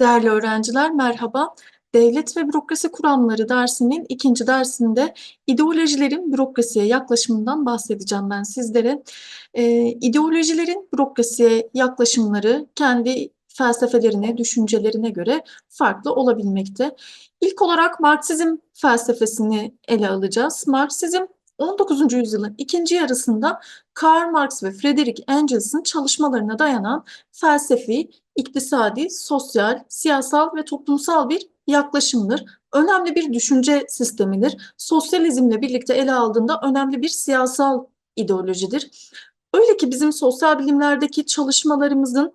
Değerli öğrenciler merhaba. Devlet ve Bürokrasi Kuramları dersinin ikinci dersinde ideolojilerin bürokrasiye yaklaşımından bahsedeceğim ben sizlere. Ee, ideolojilerin bürokrasiye yaklaşımları kendi felsefelerine, düşüncelerine göre farklı olabilmekte. İlk olarak Marksizm felsefesini ele alacağız. Marksizm 19. yüzyılın ikinci yarısında Karl Marx ve Friedrich Engels'in çalışmalarına dayanan felsefi, iktisadi, sosyal, siyasal ve toplumsal bir yaklaşımdır. Önemli bir düşünce sistemidir. Sosyalizmle birlikte ele aldığında önemli bir siyasal ideolojidir. Öyle ki bizim sosyal bilimlerdeki çalışmalarımızın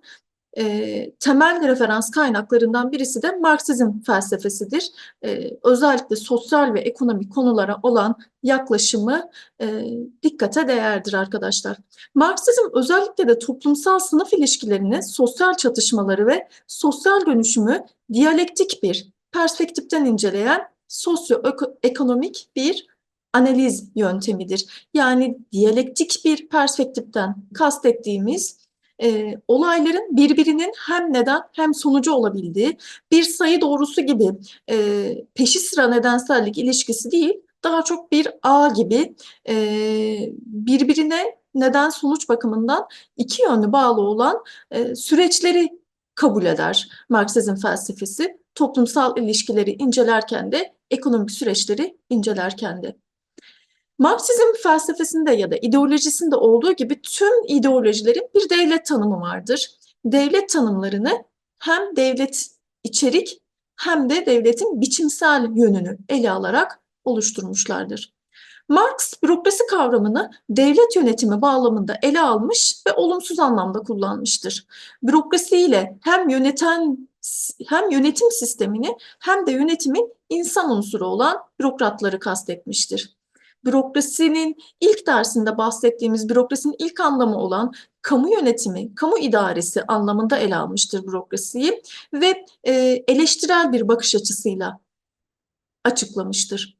e, temel referans kaynaklarından birisi de Marksizm felsefesidir. E, özellikle sosyal ve ekonomik konulara olan yaklaşımı e, dikkate değerdir arkadaşlar. Marksizm özellikle de toplumsal sınıf ilişkilerini, sosyal çatışmaları ve sosyal dönüşümü diyalektik bir perspektiften inceleyen sosyoekonomik bir analiz yöntemidir. Yani diyalektik bir perspektiften kastettiğimiz e, olayların birbirinin hem neden hem sonucu olabildiği bir sayı doğrusu gibi e, peşi sıra nedensellik ilişkisi değil, daha çok bir ağ gibi e, birbirine neden sonuç bakımından iki yönlü bağlı olan e, süreçleri kabul eder Marksizm felsefesi. Toplumsal ilişkileri incelerken de ekonomik süreçleri incelerken de. Marksizm felsefesinde ya da ideolojisinde olduğu gibi tüm ideolojilerin bir devlet tanımı vardır. Devlet tanımlarını hem devlet içerik hem de devletin biçimsel yönünü ele alarak oluşturmuşlardır. Marx bürokrasi kavramını devlet yönetimi bağlamında ele almış ve olumsuz anlamda kullanmıştır. Bürokrasi ile hem yöneten hem yönetim sistemini hem de yönetimin insan unsuru olan bürokratları kastetmiştir bürokrasinin ilk dersinde bahsettiğimiz bürokrasinin ilk anlamı olan kamu yönetimi, kamu idaresi anlamında ele almıştır bürokrasiyi ve e, eleştirel bir bakış açısıyla açıklamıştır.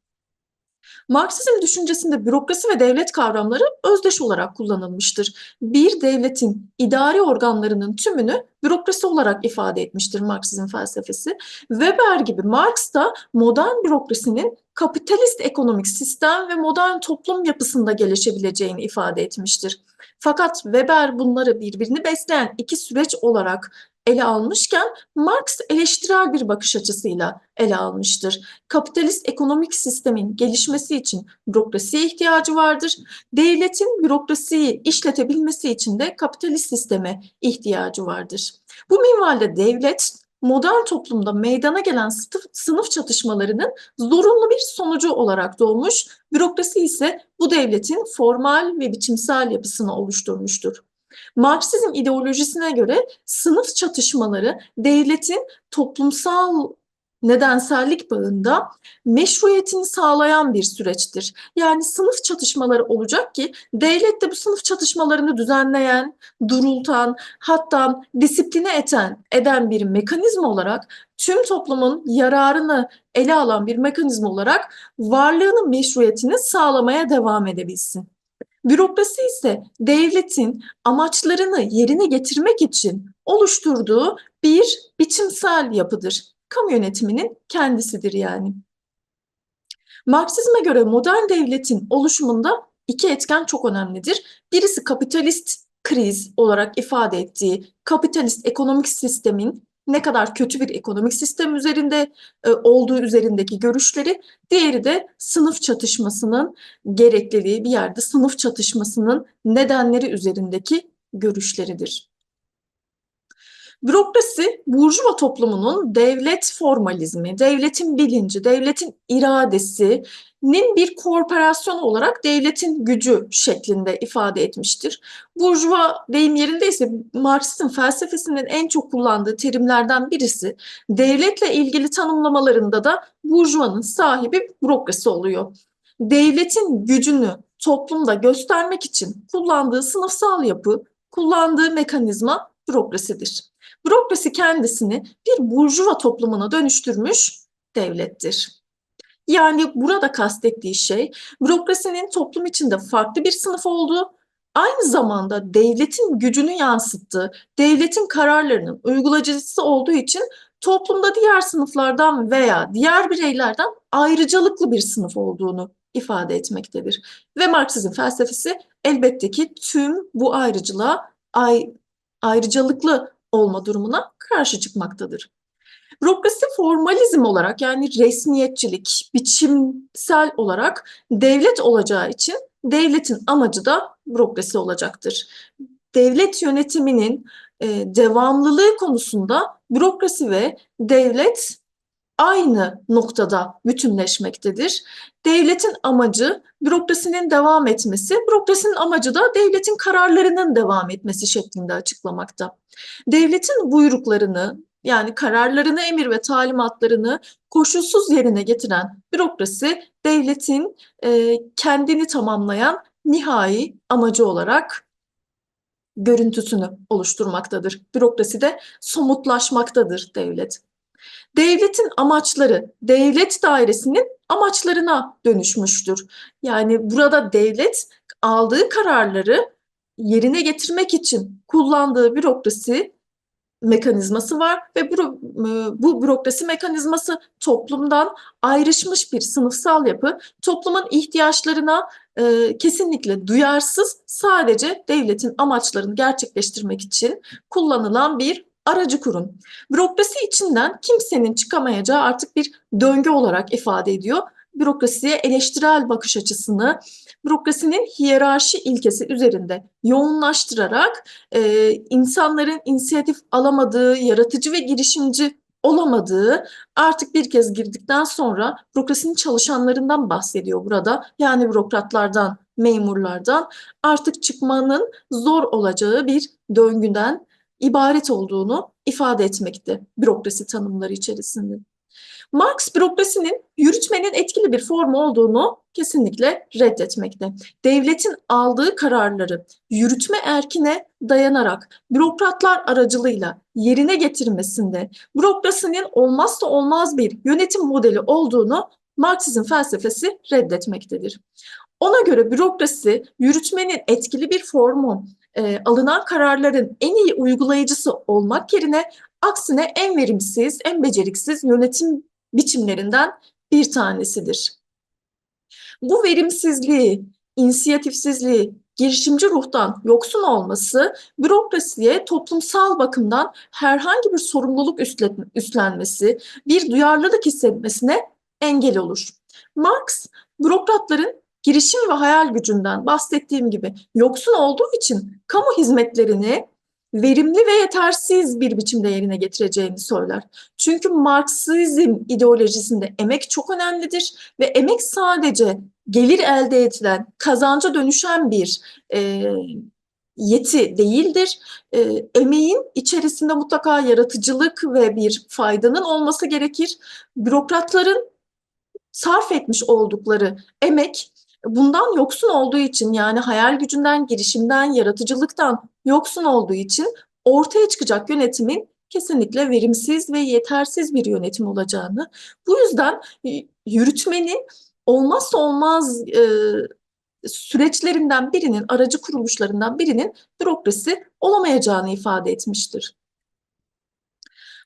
Marksizm düşüncesinde bürokrasi ve devlet kavramları özdeş olarak kullanılmıştır. Bir devletin idari organlarının tümünü bürokrasi olarak ifade etmiştir Marksizm felsefesi. Weber gibi Marx da modern bürokrasinin kapitalist ekonomik sistem ve modern toplum yapısında gelişebileceğini ifade etmiştir. Fakat Weber bunları birbirini besleyen iki süreç olarak ele almışken Marx eleştirel bir bakış açısıyla ele almıştır. Kapitalist ekonomik sistemin gelişmesi için bürokrasiye ihtiyacı vardır. Devletin bürokrasiyi işletebilmesi için de kapitalist sisteme ihtiyacı vardır. Bu minvalde devlet modern toplumda meydana gelen sınıf çatışmalarının zorunlu bir sonucu olarak doğmuş, bürokrasi ise bu devletin formal ve biçimsel yapısını oluşturmuştur. Marksizm ideolojisine göre sınıf çatışmaları devletin toplumsal nedensellik bağında meşruiyetini sağlayan bir süreçtir. Yani sınıf çatışmaları olacak ki devlet de bu sınıf çatışmalarını düzenleyen, durultan, hatta disipline eten, eden bir mekanizma olarak tüm toplumun yararını ele alan bir mekanizma olarak varlığının meşruiyetini sağlamaya devam edebilsin. Bürokrasi ise devletin amaçlarını yerine getirmek için oluşturduğu bir biçimsel yapıdır. Kamu yönetiminin kendisidir yani. Marksizme göre modern devletin oluşumunda iki etken çok önemlidir. Birisi kapitalist kriz olarak ifade ettiği kapitalist ekonomik sistemin ne kadar kötü bir ekonomik sistem üzerinde e, olduğu üzerindeki görüşleri, diğeri de sınıf çatışmasının gerekliliği bir yerde sınıf çatışmasının nedenleri üzerindeki görüşleridir. Bürokrasi, burjuva toplumunun devlet formalizmi, devletin bilinci, devletin iradesinin bir korporasyon olarak devletin gücü şeklinde ifade etmiştir. Burjuva deyim yerindeyse Marksizm felsefesinin en çok kullandığı terimlerden birisi. Devletle ilgili tanımlamalarında da burjuvanın sahibi bürokrasi oluyor. Devletin gücünü toplumda göstermek için kullandığı sınıfsal yapı, kullandığı mekanizma bürokrasidir. Bürokrasi kendisini bir burjuva toplumuna dönüştürmüş devlettir. Yani burada kastettiği şey bürokrasinin toplum içinde farklı bir sınıf olduğu, aynı zamanda devletin gücünü yansıttığı, devletin kararlarının uygulayıcısı olduğu için toplumda diğer sınıflardan veya diğer bireylerden ayrıcalıklı bir sınıf olduğunu ifade etmektedir. Ve Marksizm felsefesi elbette ki tüm bu ayrıcılığa ay, ayrıcalıklı olma durumuna karşı çıkmaktadır. Bürokrasi formalizm olarak yani resmiyetçilik, biçimsel olarak devlet olacağı için devletin amacı da bürokrasi olacaktır. Devlet yönetiminin e, devamlılığı konusunda bürokrasi ve devlet aynı noktada bütünleşmektedir. Devletin amacı bürokrasinin devam etmesi, bürokrasinin amacı da devletin kararlarının devam etmesi şeklinde açıklamakta. Devletin buyruklarını yani kararlarını, emir ve talimatlarını koşulsuz yerine getiren bürokrasi devletin e, kendini tamamlayan nihai amacı olarak görüntüsünü oluşturmaktadır. Bürokrasi de somutlaşmaktadır devlet. Devletin amaçları devlet dairesinin amaçlarına dönüşmüştür. Yani burada devlet aldığı kararları yerine getirmek için kullandığı bürokrasi mekanizması var ve bu, e, bu bürokrasi mekanizması toplumdan ayrışmış bir sınıfsal yapı, toplumun ihtiyaçlarına e, kesinlikle duyarsız, sadece devletin amaçlarını gerçekleştirmek için kullanılan bir aracı kurum. Bürokrasi içinden kimsenin çıkamayacağı artık bir döngü olarak ifade ediyor. Bürokrasiye eleştirel bakış açısını, bürokrasinin hiyerarşi ilkesi üzerinde yoğunlaştırarak e, insanların inisiyatif alamadığı, yaratıcı ve girişimci olamadığı artık bir kez girdikten sonra bürokrasinin çalışanlarından bahsediyor burada. Yani bürokratlardan, memurlardan artık çıkmanın zor olacağı bir döngüden ibaret olduğunu ifade etmekte bürokrasi tanımları içerisinde. Marx bürokrasinin yürütmenin etkili bir formu olduğunu kesinlikle reddetmekte. Devletin aldığı kararları yürütme erkine dayanarak bürokratlar aracılığıyla yerine getirmesinde bürokrasinin olmazsa olmaz bir yönetim modeli olduğunu Marksizm felsefesi reddetmektedir. Ona göre bürokrasi yürütmenin etkili bir formu, e, alınan kararların en iyi uygulayıcısı olmak yerine aksine en verimsiz, en beceriksiz yönetim biçimlerinden bir tanesidir. Bu verimsizliği, inisiyatifsizliği, girişimci ruhtan yoksun olması bürokrasiye toplumsal bakımdan herhangi bir sorumluluk üstlenmesi, bir duyarlılık hissetmesine engel olur. Marx, bürokratların girişim ve hayal gücünden bahsettiğim gibi yoksun olduğu için kamu hizmetlerini verimli ve yetersiz bir biçimde yerine getireceğini söyler. Çünkü Marksizm ideolojisinde emek çok önemlidir ve emek sadece gelir elde edilen, kazanca dönüşen bir e, yeti değildir. E, emeğin içerisinde mutlaka yaratıcılık ve bir faydanın olması gerekir. Bürokratların sarf etmiş oldukları emek bundan yoksun olduğu için yani hayal gücünden, girişimden, yaratıcılıktan yoksun olduğu için ortaya çıkacak yönetimin kesinlikle verimsiz ve yetersiz bir yönetim olacağını, bu yüzden yürütmenin olmazsa olmaz e, süreçlerinden birinin, aracı kuruluşlarından birinin bürokrasi olamayacağını ifade etmiştir.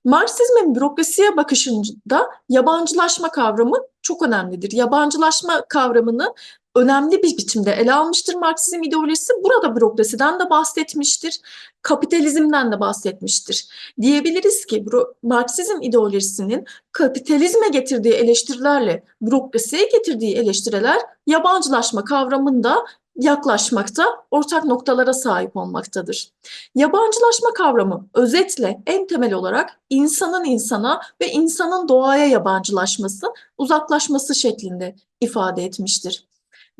Marksizmin bürokrasiye bakışında yabancılaşma kavramı çok önemlidir. Yabancılaşma kavramını önemli bir biçimde ele almıştır Marksizm ideolojisi. Burada bürokrasiden de bahsetmiştir, kapitalizmden de bahsetmiştir. Diyebiliriz ki Marksizm ideolojisinin kapitalizme getirdiği eleştirilerle bürokrasiye getirdiği eleştiriler yabancılaşma kavramında yaklaşmakta, ortak noktalara sahip olmaktadır. Yabancılaşma kavramı özetle en temel olarak insanın insana ve insanın doğaya yabancılaşması, uzaklaşması şeklinde ifade etmiştir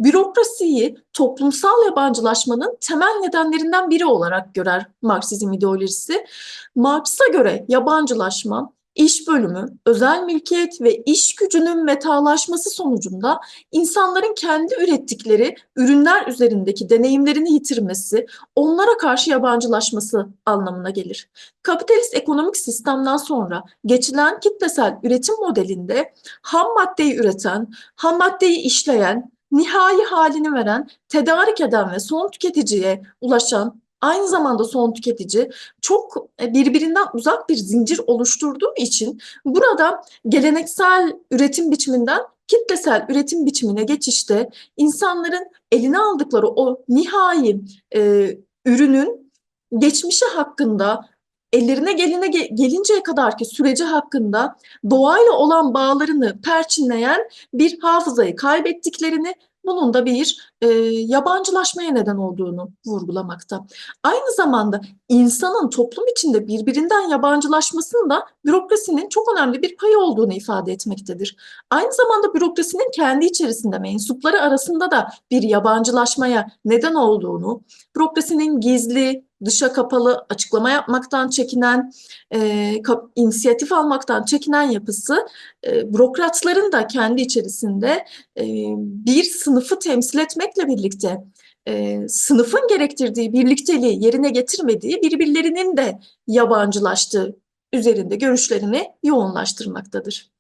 bürokrasiyi toplumsal yabancılaşmanın temel nedenlerinden biri olarak görer Marksizm ideolojisi. Marx'a göre yabancılaşma, iş bölümü, özel mülkiyet ve iş gücünün metalaşması sonucunda insanların kendi ürettikleri ürünler üzerindeki deneyimlerini yitirmesi, onlara karşı yabancılaşması anlamına gelir. Kapitalist ekonomik sistemden sonra geçilen kitlesel üretim modelinde ham maddeyi üreten, ham maddeyi işleyen, nihai halini veren, tedarik eden ve son tüketiciye ulaşan aynı zamanda son tüketici çok e, birbirinden uzak bir zincir oluşturduğu için burada geleneksel üretim biçiminden kitlesel üretim biçimine geçişte insanların eline aldıkları o nihai e, ürünün geçmişi hakkında ellerine geline gelinceye kadarki süreci hakkında doğayla olan bağlarını perçinleyen bir hafızayı kaybettiklerini bunun da bir e, yabancılaşmaya neden olduğunu vurgulamakta. Aynı zamanda insanın toplum içinde birbirinden yabancılaşmasının da bürokrasinin çok önemli bir payı olduğunu ifade etmektedir. Aynı zamanda bürokrasinin kendi içerisinde mensupları arasında da bir yabancılaşmaya neden olduğunu, bürokrasinin gizli, dışa kapalı, açıklama yapmaktan çekinen, e, inisiyatif almaktan çekinen yapısı e, bürokratların da kendi içerisinde e, bir sınıfı temsil etmekle birlikte e, sınıfın gerektirdiği birlikteliği yerine getirmediği birbirlerinin de yabancılaştığı üzerinde görüşlerini yoğunlaştırmaktadır.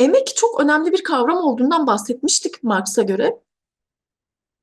Emek çok önemli bir kavram olduğundan bahsetmiştik Marx'a göre.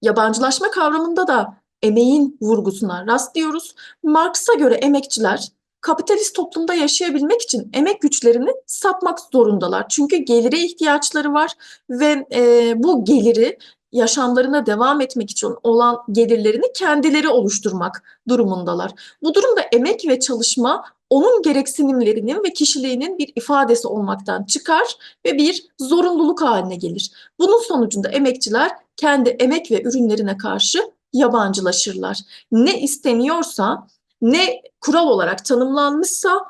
Yabancılaşma kavramında da emeğin vurgusuna rastlıyoruz. Marx'a göre emekçiler kapitalist toplumda yaşayabilmek için emek güçlerini satmak zorundalar. Çünkü gelire ihtiyaçları var ve e, bu geliri yaşamlarına devam etmek için olan gelirlerini kendileri oluşturmak durumundalar. Bu durumda emek ve çalışma onun gereksinimlerinin ve kişiliğinin bir ifadesi olmaktan çıkar ve bir zorunluluk haline gelir. Bunun sonucunda emekçiler kendi emek ve ürünlerine karşı yabancılaşırlar. Ne isteniyorsa, ne kural olarak tanımlanmışsa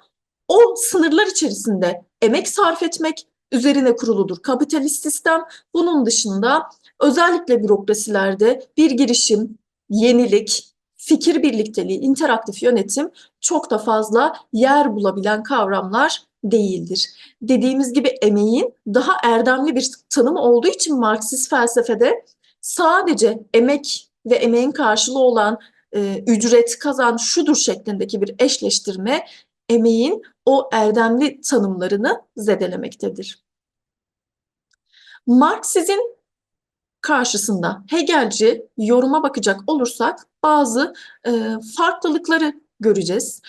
o sınırlar içerisinde emek sarf etmek üzerine kuruludur kapitalist sistem. Bunun dışında özellikle bürokrasilerde bir girişim, yenilik, fikir birlikteliği, interaktif yönetim çok da fazla yer bulabilen kavramlar değildir. Dediğimiz gibi emeğin daha erdemli bir tanımı olduğu için Marksist felsefede sadece emek ve emeğin karşılığı olan e, ücret kazan şudur şeklindeki bir eşleştirme emeğin o erdemli tanımlarını zedelemektedir. Marksizin karşısında Hegelci yoruma bakacak olursak bazı e, farklılıkları göreceğiz.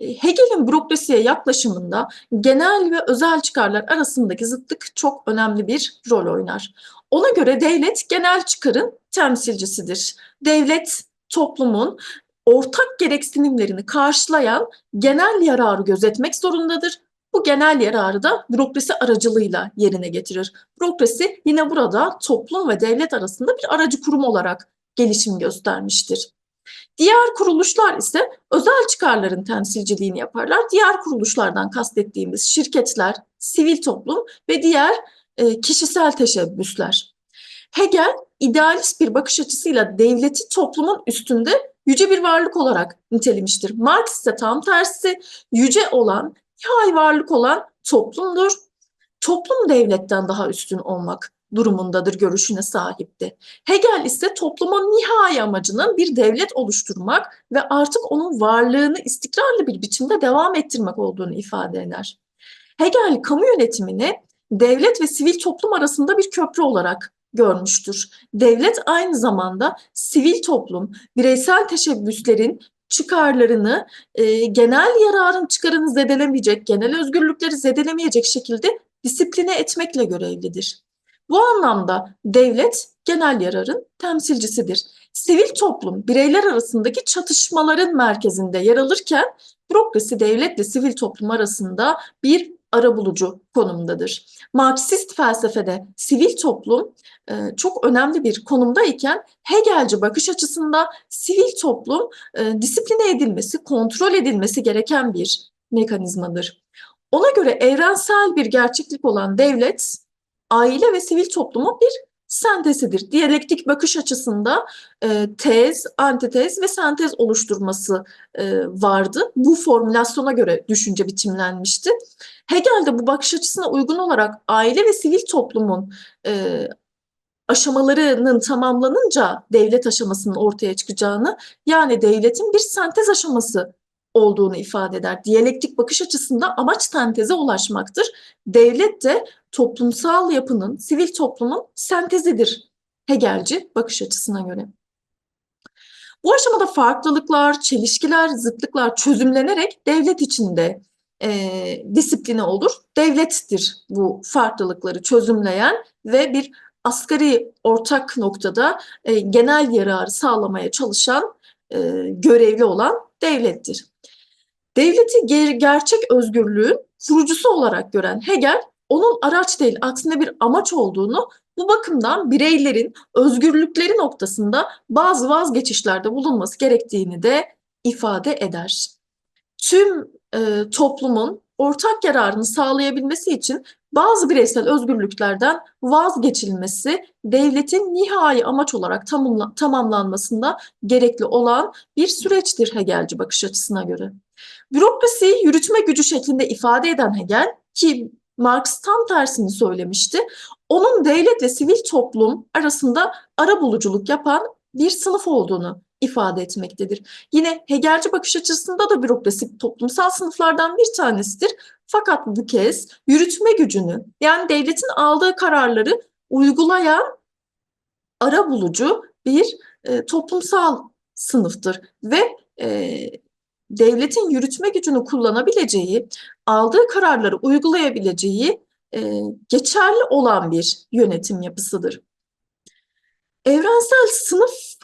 E, Hegel'in bürokrasiye yaklaşımında genel ve özel çıkarlar arasındaki zıtlık çok önemli bir rol oynar. Ona göre devlet genel çıkarın temsilcisidir. Devlet toplumun ortak gereksinimlerini karşılayan genel yararı gözetmek zorundadır. Bu genel yararı da bürokrasi aracılığıyla yerine getirir. Bürokrasi yine burada toplum ve devlet arasında bir aracı kurum olarak gelişim göstermiştir. Diğer kuruluşlar ise özel çıkarların temsilciliğini yaparlar. Diğer kuruluşlardan kastettiğimiz şirketler, sivil toplum ve diğer e, kişisel teşebbüsler. Hegel idealist bir bakış açısıyla devleti toplumun üstünde yüce bir varlık olarak nitelemiştir. Marx ise tam tersi yüce olan, nihai varlık olan toplumdur. Toplum devletten daha üstün olmak durumundadır görüşüne sahipti. Hegel ise toplumun nihai amacının bir devlet oluşturmak ve artık onun varlığını istikrarlı bir biçimde devam ettirmek olduğunu ifade eder. Hegel kamu yönetimini devlet ve sivil toplum arasında bir köprü olarak görmüştür. Devlet aynı zamanda sivil toplum, bireysel teşebbüslerin çıkarlarını, e, genel yararın çıkarını zedelemeyecek, genel özgürlükleri zedelemeyecek şekilde disipline etmekle görevlidir. Bu anlamda devlet genel yararın temsilcisidir. Sivil toplum bireyler arasındaki çatışmaların merkezinde yer alırken bürokrasi devletle sivil toplum arasında bir arabulucu konumdadır. Marksist felsefede sivil toplum e, çok önemli bir konumdayken Hegelci bakış açısında sivil toplum e, disipline edilmesi, kontrol edilmesi gereken bir mekanizmadır. Ona göre evrensel bir gerçeklik olan devlet, aile ve sivil toplumun bir sentezidir. Diyalektik bakış açısında e, tez, antitez ve sentez oluşturması e, vardı. Bu formülasyona göre düşünce biçimlenmişti. Hegel de bu bakış açısına uygun olarak aile ve sivil toplumun e, aşamalarının tamamlanınca devlet aşamasının ortaya çıkacağını yani devletin bir sentez aşaması olduğunu ifade eder. Diyalektik bakış açısında amaç senteze ulaşmaktır. Devlet de toplumsal yapının, sivil toplumun sentezidir Hegelci bakış açısına göre. Bu aşamada farklılıklar, çelişkiler, zıtlıklar çözümlenerek devlet içinde e, disipline olur. Devlettir bu farklılıkları çözümleyen ve bir asgari ortak noktada e, genel yararı sağlamaya çalışan e, görevli olan devlettir. Devleti ger gerçek özgürlüğün kurucusu olarak gören Hegel, onun araç değil aksine bir amaç olduğunu bu bakımdan bireylerin özgürlükleri noktasında bazı vazgeçişlerde bulunması gerektiğini de ifade eder. Tüm e, toplumun ortak yararını sağlayabilmesi için bazı bireysel özgürlüklerden vazgeçilmesi devletin nihai amaç olarak tamamla, tamamlanmasında gerekli olan bir süreçtir Hegelci bakış açısına göre. Bürokrasiyi yürütme gücü şeklinde ifade eden Hegel ki Marx tam tersini söylemişti. Onun devlet ve sivil toplum arasında ara buluculuk yapan bir sınıf olduğunu ifade etmektedir. Yine Hegelci bakış açısında da bürokrasi toplumsal sınıflardan bir tanesidir. Fakat bu kez yürütme gücünü yani devletin aldığı kararları uygulayan ara bulucu bir e, toplumsal sınıftır ve e, devletin yürütme gücünü kullanabileceği, aldığı kararları uygulayabileceği e, geçerli olan bir yönetim yapısıdır. Evrensel sınıf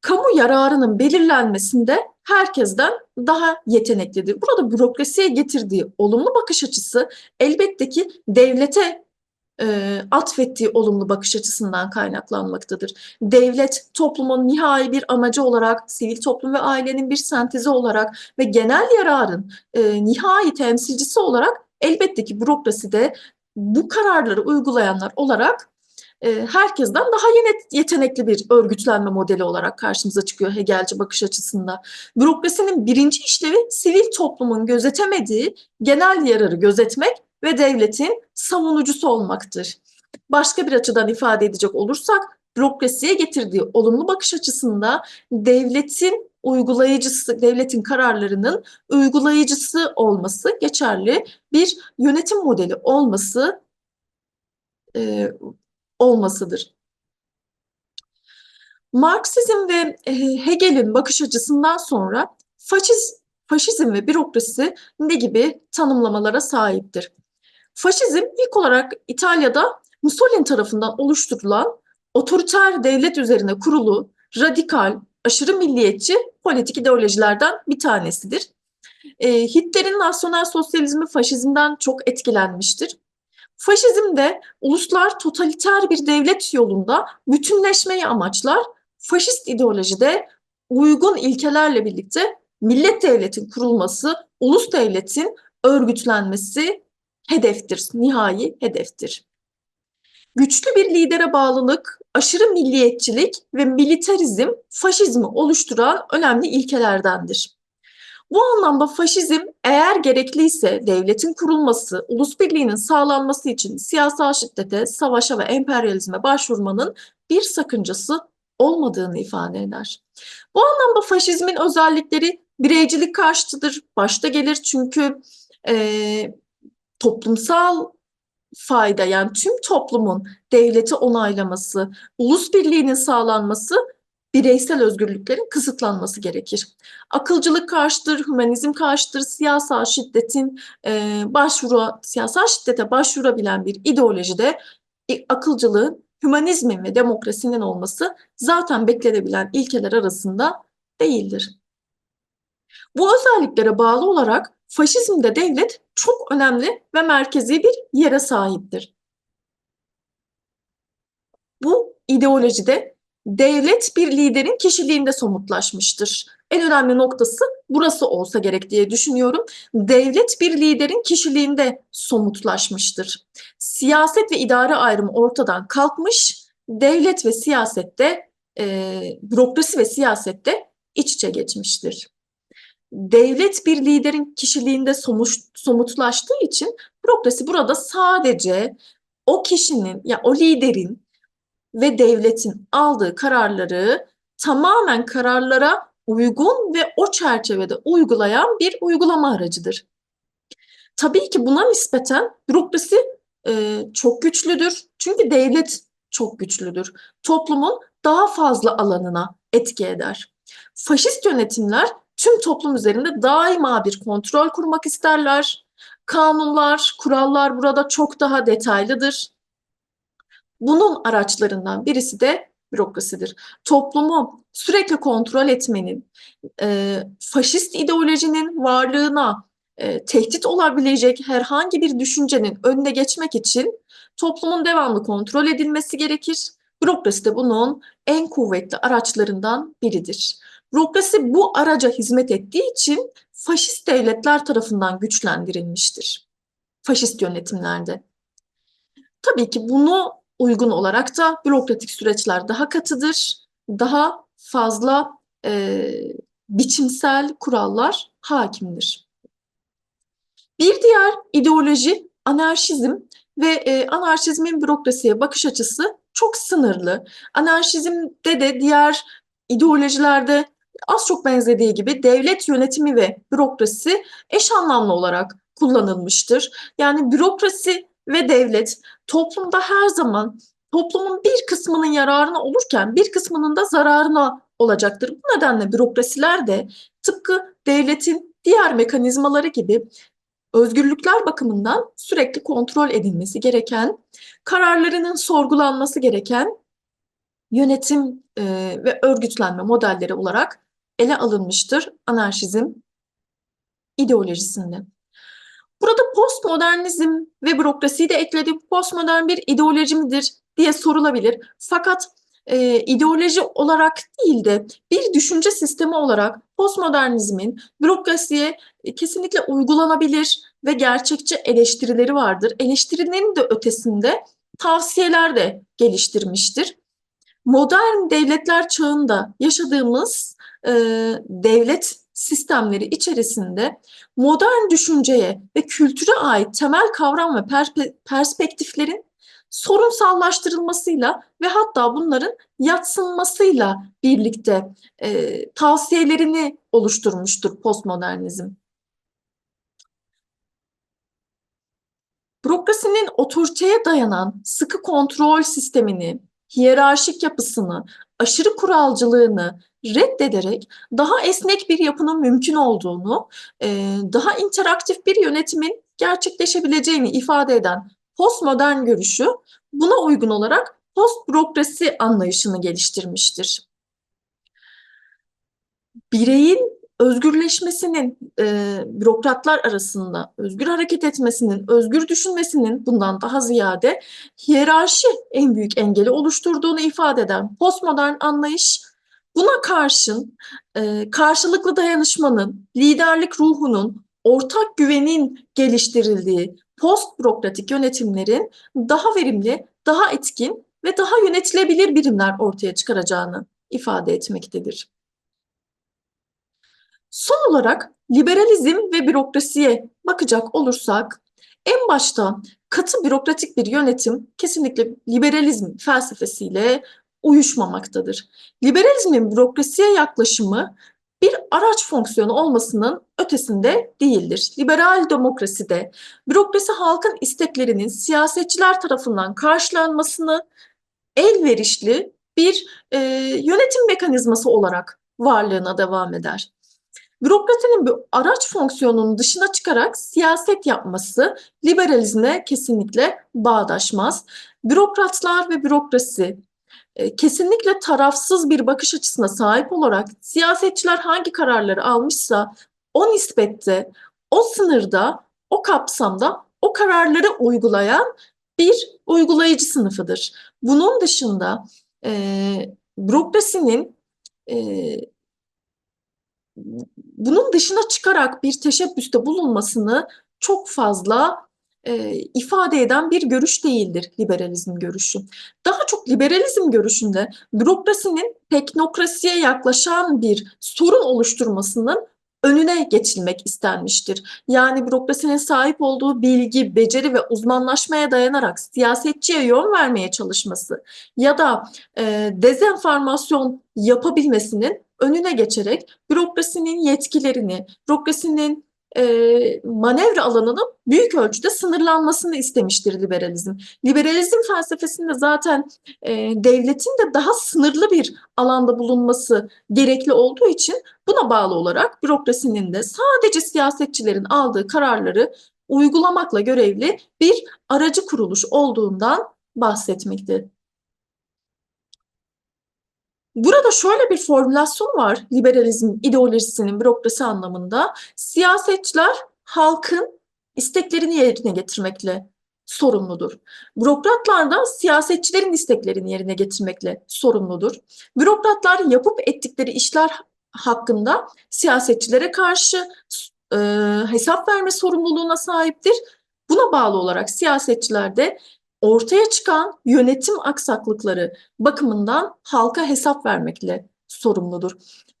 kamu yararının belirlenmesinde herkesten daha yeteneklidir. Burada bürokrasiye getirdiği olumlu bakış açısı elbette ki devlete e, atfettiği olumlu bakış açısından kaynaklanmaktadır. Devlet toplumun nihai bir amacı olarak, sivil toplum ve ailenin bir sentezi olarak ve genel yararın e, nihai temsilcisi olarak elbette ki bürokrasi de bu kararları uygulayanlar olarak e, herkesten daha yetenekli bir örgütlenme modeli olarak karşımıza çıkıyor Hegelci bakış açısında. Bürokrasinin birinci işlevi sivil toplumun gözetemediği genel yararı gözetmek ve devletin savunucusu olmaktır. Başka bir açıdan ifade edecek olursak bürokrasiye getirdiği olumlu bakış açısında devletin uygulayıcısı, devletin kararlarının uygulayıcısı olması geçerli bir yönetim modeli olması e, olmasıdır. Marksizm ve e, Hegel'in bakış açısından sonra faşiz, faşizm ve bürokrasi ne gibi tanımlamalara sahiptir? Faşizm ilk olarak İtalya'da Mussolini tarafından oluşturulan otoriter devlet üzerine kurulu radikal, aşırı milliyetçi politik ideolojilerden bir tanesidir. E, Hitler'in nasyonel sosyalizmi faşizmden çok etkilenmiştir. Faşizm de uluslar totaliter bir devlet yolunda bütünleşmeyi amaçlar. Faşist ideolojide uygun ilkelerle birlikte millet devletin kurulması, ulus devletin örgütlenmesi hedeftir, nihai hedeftir. Güçlü bir lidere bağlılık, aşırı milliyetçilik ve militarizm faşizmi oluşturan önemli ilkelerdendir. Bu anlamda faşizm eğer gerekliyse devletin kurulması, ulus birliğinin sağlanması için siyasal şiddete, savaşa ve emperyalizme başvurmanın bir sakıncası olmadığını ifade eder. Bu anlamda faşizmin özellikleri bireycilik karşıtıdır, başta gelir çünkü e, toplumsal fayda yani tüm toplumun devleti onaylaması, ulus birliğinin sağlanması bireysel özgürlüklerin kısıtlanması gerekir. Akılcılık karşıtır, hümanizm karşıtır, siyasal şiddetin e, başvuru, siyasal şiddete başvurabilen bir ideolojide e, akılcılığın, hümanizmin ve demokrasinin olması zaten beklenebilen ilkeler arasında değildir. Bu özelliklere bağlı olarak faşizmde devlet çok önemli ve merkezi bir yere sahiptir. Bu ideolojide devlet bir liderin kişiliğinde somutlaşmıştır. En önemli noktası burası olsa gerek diye düşünüyorum. Devlet bir liderin kişiliğinde somutlaşmıştır. Siyaset ve idare ayrımı ortadan kalkmış, devlet ve siyasette, e, bürokrasi ve siyasette iç içe geçmiştir. Devlet bir liderin kişiliğinde somut, somutlaştığı için bürokrasi burada sadece o kişinin ya o liderin ve devletin aldığı kararları tamamen kararlara uygun ve o çerçevede uygulayan bir uygulama aracıdır. Tabii ki buna nispeten bürokrasi e, çok güçlüdür. Çünkü devlet çok güçlüdür. Toplumun daha fazla alanına etki eder. Faşist yönetimler tüm toplum üzerinde daima bir kontrol kurmak isterler. Kanunlar, kurallar burada çok daha detaylıdır. Bunun araçlarından birisi de bürokrasidir. Toplumu sürekli kontrol etmenin, e, faşist ideolojinin varlığına e, tehdit olabilecek herhangi bir düşüncenin önüne geçmek için toplumun devamlı kontrol edilmesi gerekir. Bürokrasi de bunun en kuvvetli araçlarından biridir. Bürokrasi bu araca hizmet ettiği için faşist devletler tarafından güçlendirilmiştir. Faşist yönetimlerde. Tabii ki bunu uygun olarak da bürokratik süreçler daha katıdır, daha fazla e, biçimsel kurallar hakimdir. Bir diğer ideoloji anarşizm ve e, anarşizmin bürokrasiye bakış açısı çok sınırlı. Anarşizmde de diğer ideolojilerde az çok benzediği gibi devlet yönetimi ve bürokrasi eş anlamlı olarak kullanılmıştır. Yani bürokrasi ve devlet toplumda her zaman toplumun bir kısmının yararına olurken bir kısmının da zararına olacaktır. Bu nedenle bürokrasiler de tıpkı devletin diğer mekanizmaları gibi özgürlükler bakımından sürekli kontrol edilmesi gereken, kararlarının sorgulanması gereken yönetim ve örgütlenme modelleri olarak ele alınmıştır anarşizm ideolojisinde. Burada postmodernizm ve bürokrasiyi de ekledim. Postmodern bir ideoloji midir diye sorulabilir. Fakat e, ideoloji olarak değil de bir düşünce sistemi olarak postmodernizmin bürokrasiye e, kesinlikle uygulanabilir ve gerçekçi eleştirileri vardır. Eleştirinin de ötesinde tavsiyeler de geliştirmiştir. Modern devletler çağında yaşadığımız e, devlet sistemleri içerisinde modern düşünceye ve kültüre ait temel kavram ve perspektiflerin sorunsallaştırılmasıyla ve hatta bunların yatsınmasıyla birlikte e, tavsiyelerini oluşturmuştur postmodernizm. Bürokrasinin otoriteye dayanan sıkı kontrol sistemini, hiyerarşik yapısını, aşırı kuralcılığını reddederek daha esnek bir yapının mümkün olduğunu, e, daha interaktif bir yönetimin gerçekleşebileceğini ifade eden postmodern görüşü buna uygun olarak post bürokrasi anlayışını geliştirmiştir. Bireyin özgürleşmesinin, e, bürokratlar arasında özgür hareket etmesinin, özgür düşünmesinin bundan daha ziyade hiyerarşi en büyük engeli oluşturduğunu ifade eden postmodern anlayış, buna karşın e, karşılıklı dayanışmanın, liderlik ruhunun, ortak güvenin geliştirildiği post bürokratik yönetimlerin daha verimli, daha etkin ve daha yönetilebilir birimler ortaya çıkaracağını ifade etmektedir. Son olarak liberalizm ve bürokrasiye bakacak olursak en başta katı bürokratik bir yönetim kesinlikle liberalizm felsefesiyle uyuşmamaktadır. Liberalizmin bürokrasiye yaklaşımı bir araç fonksiyonu olmasının ötesinde değildir. Liberal demokraside bürokrasi halkın isteklerinin siyasetçiler tarafından karşılanmasını elverişli bir e, yönetim mekanizması olarak varlığına devam eder. Bürokrasinin bir araç fonksiyonunun dışına çıkarak siyaset yapması liberalizme kesinlikle bağdaşmaz. Bürokratlar ve bürokrasi e, kesinlikle tarafsız bir bakış açısına sahip olarak siyasetçiler hangi kararları almışsa o nispette, o sınırda, o kapsamda o kararları uygulayan bir uygulayıcı sınıfıdır. Bunun dışında e, bürokrasinin e, bunun dışına çıkarak bir teşebbüste bulunmasını çok fazla e, ifade eden bir görüş değildir liberalizm görüşü. Daha çok liberalizm görüşünde bürokrasinin teknokrasiye yaklaşan bir sorun oluşturmasının önüne geçilmek istenmiştir. Yani bürokrasinin sahip olduğu bilgi, beceri ve uzmanlaşmaya dayanarak siyasetçiye yön vermeye çalışması ya da e, dezenformasyon yapabilmesinin önüne geçerek bürokrasinin yetkilerini, bürokrasinin e, manevra alanının büyük ölçüde sınırlanmasını istemiştir liberalizm. Liberalizm felsefesinde zaten e, devletin de daha sınırlı bir alanda bulunması gerekli olduğu için buna bağlı olarak bürokrasinin de sadece siyasetçilerin aldığı kararları uygulamakla görevli bir aracı kuruluş olduğundan bahsetmekte. Burada şöyle bir formülasyon var liberalizm ideolojisinin bürokrasi anlamında. Siyasetçiler halkın isteklerini yerine getirmekle sorumludur. Bürokratlar da siyasetçilerin isteklerini yerine getirmekle sorumludur. Bürokratlar yapıp ettikleri işler hakkında siyasetçilere karşı e, hesap verme sorumluluğuna sahiptir. Buna bağlı olarak siyasetçiler de ortaya çıkan yönetim aksaklıkları bakımından halka hesap vermekle sorumludur.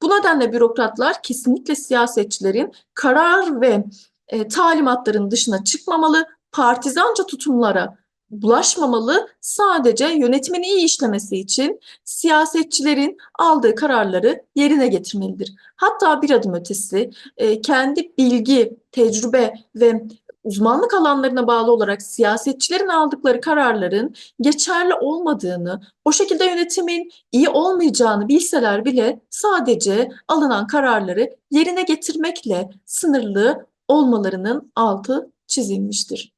Bu nedenle bürokratlar kesinlikle siyasetçilerin karar ve e, talimatların dışına çıkmamalı, partizanca tutumlara bulaşmamalı, sadece yönetimin iyi işlemesi için siyasetçilerin aldığı kararları yerine getirmelidir. Hatta bir adım ötesi e, kendi bilgi, tecrübe ve uzmanlık alanlarına bağlı olarak siyasetçilerin aldıkları kararların geçerli olmadığını, o şekilde yönetimin iyi olmayacağını bilseler bile sadece alınan kararları yerine getirmekle sınırlı olmalarının altı çizilmiştir.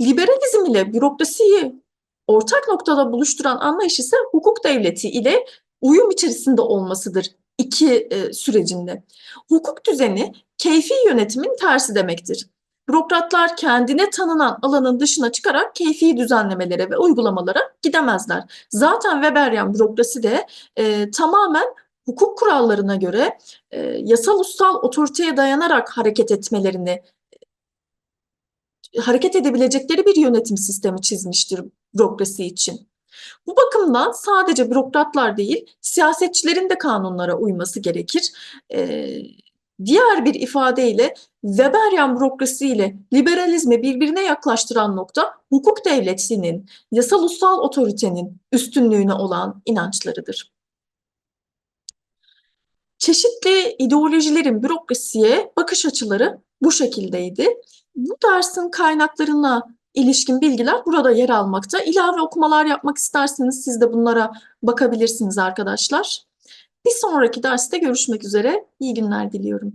Liberalizm ile bürokrasiyi ortak noktada buluşturan anlayış ise hukuk devleti ile uyum içerisinde olmasıdır iki e, sürecinde. Hukuk düzeni keyfi yönetimin tersi demektir. Bürokratlar kendine tanınan alanın dışına çıkarak keyfi düzenlemelere ve uygulamalara gidemezler. Zaten Weberian bürokrasi de e, tamamen hukuk kurallarına göre e, yasal ussal otoriteye dayanarak hareket etmelerini hareket edebilecekleri bir yönetim sistemi çizmiştir bürokrasi için. Bu bakımdan sadece bürokratlar değil, siyasetçilerin de kanunlara uyması gerekir. Ee, diğer bir ifadeyle Weberian bürokrasi ile liberalizmi birbirine yaklaştıran nokta hukuk devletinin, yasal ussal otoritenin üstünlüğüne olan inançlarıdır. Çeşitli ideolojilerin bürokrasiye bakış açıları bu şekildeydi. Bu dersin kaynaklarına ilişkin bilgiler burada yer almakta. İlave okumalar yapmak isterseniz siz de bunlara bakabilirsiniz arkadaşlar. Bir sonraki derste görüşmek üzere. İyi günler diliyorum.